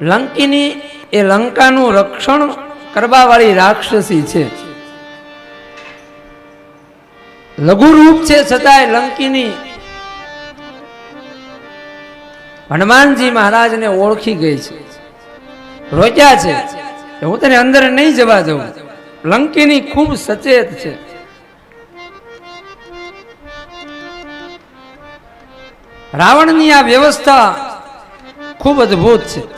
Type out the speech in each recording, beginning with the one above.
લંકીની એ લંકાનું રક્ષણ કરવાવાળી રાક્ષસી છે. લઘુ રૂપ છે છતાંય લંકીની હનુમાનજી મહારાજને ઓળખી ગઈ છે. રોક્યા છે. હું તને અંદર નહીં જવા દઉં. લંકીની ખૂબ સચેત છે. રાવણની આ વ્યવસ્થા ખૂબ અદ્ભુત છે.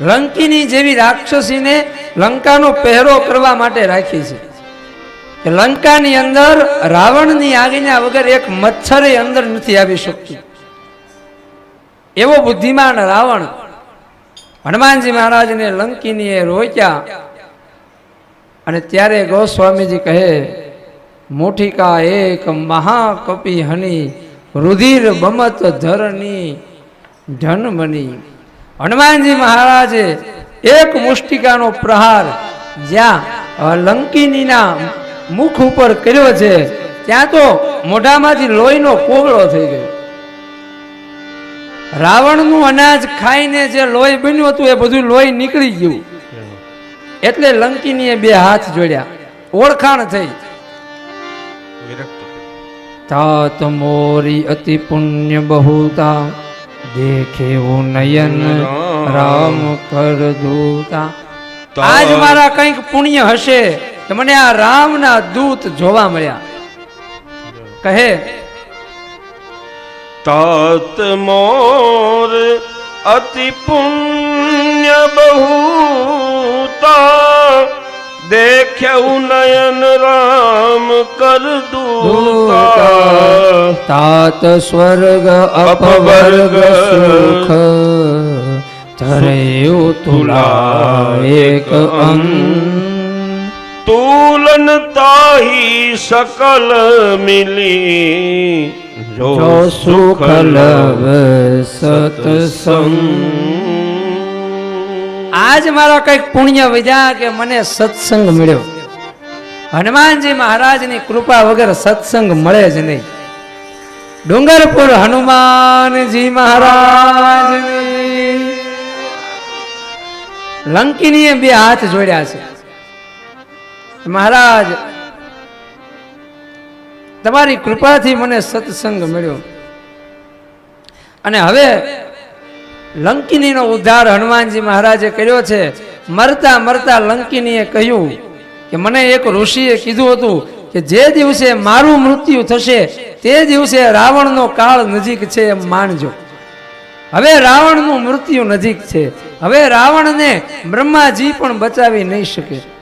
લંકીની જેવી રાક્ષસીને લંકાનો પહેરો કરવા માટે રાખી છે. કે લંકાની અંદર રાવણની આજ્ઞા વગર એક મચ્છરે અંદર નથી આવી શકતું. એવો બુદ્ધિમાન રાવણ હનુમાનજી મહારાજને લંકીની એ રોક્યા અને ત્યારે ગોસ્વામીજી કહે મોઠિકા એક મહાકપી હની, રુધિર બમત ધરની, ધનમની હનુમાનજી મહારાજે એક મુષ્ટિકાનો પ્રહાર જ્યાં લંકિનીના મુખ ઉપર કર્યો છે ત્યાં તો મોઢામાંથી લોહીનો કોગળો થઈ ગયો. રાવણનું અનાજ ખાઈને જે લોહી બન્યું હતું એ બધું લોહી નીકળી ગયું. એટલે લંકિનીએ બે હાથ જોડ્યા. ઓળખાણ થઈ. તાત મોરી અતિ પુણ્ય બહુતા. દેખે નયન રામ. કર દૂતા. આજ મારા કંઈક પુણ્ય હશે કે મને આ રામના દૂત જોવા મળ્યા. કહે તત મોર અતિ પુણ્ય બહુતા દેખ્યું નયન રામ કર દૂતા. તાત સ્વર્ગ અપવર્ગ સુખ ધરે તુલા એક અંગ तूलन ताही सकल मिली જો સુખ લવ સતસંગ આજ મારા કઈક પુણ્ય વિધા કે મને સત્સંગ મળ્યો હનુમાનજી મહારાજની કૃપા વગર સત્સંગ મળે જ નહીં ડુંગરપુર હનુમાનજી મહારાજ લંકીનીએ બે હાથ જોડ્યા છે. મહારાજ, તમારી કૃપાથી મને સત્સંગ મળ્યો. અને હવે લંકિનીનો ઉદ્ધાર હનુમાનજી મહારાજે કર્યો છે. મરતા મરતા લંકિનીએ કહ્યું કે મને એક ઋષિએ કીધું હતું કે જે દિવસે મારું મૃત્યુ થશે, તે દિવસે રાવણનો કાળ નજીક છે એમ માનજો. હવે રાવણનું મૃત્યુ નજીક છે. હવે રાવણને બ્રહ્માજી પણ બચાવી નહીં શકે.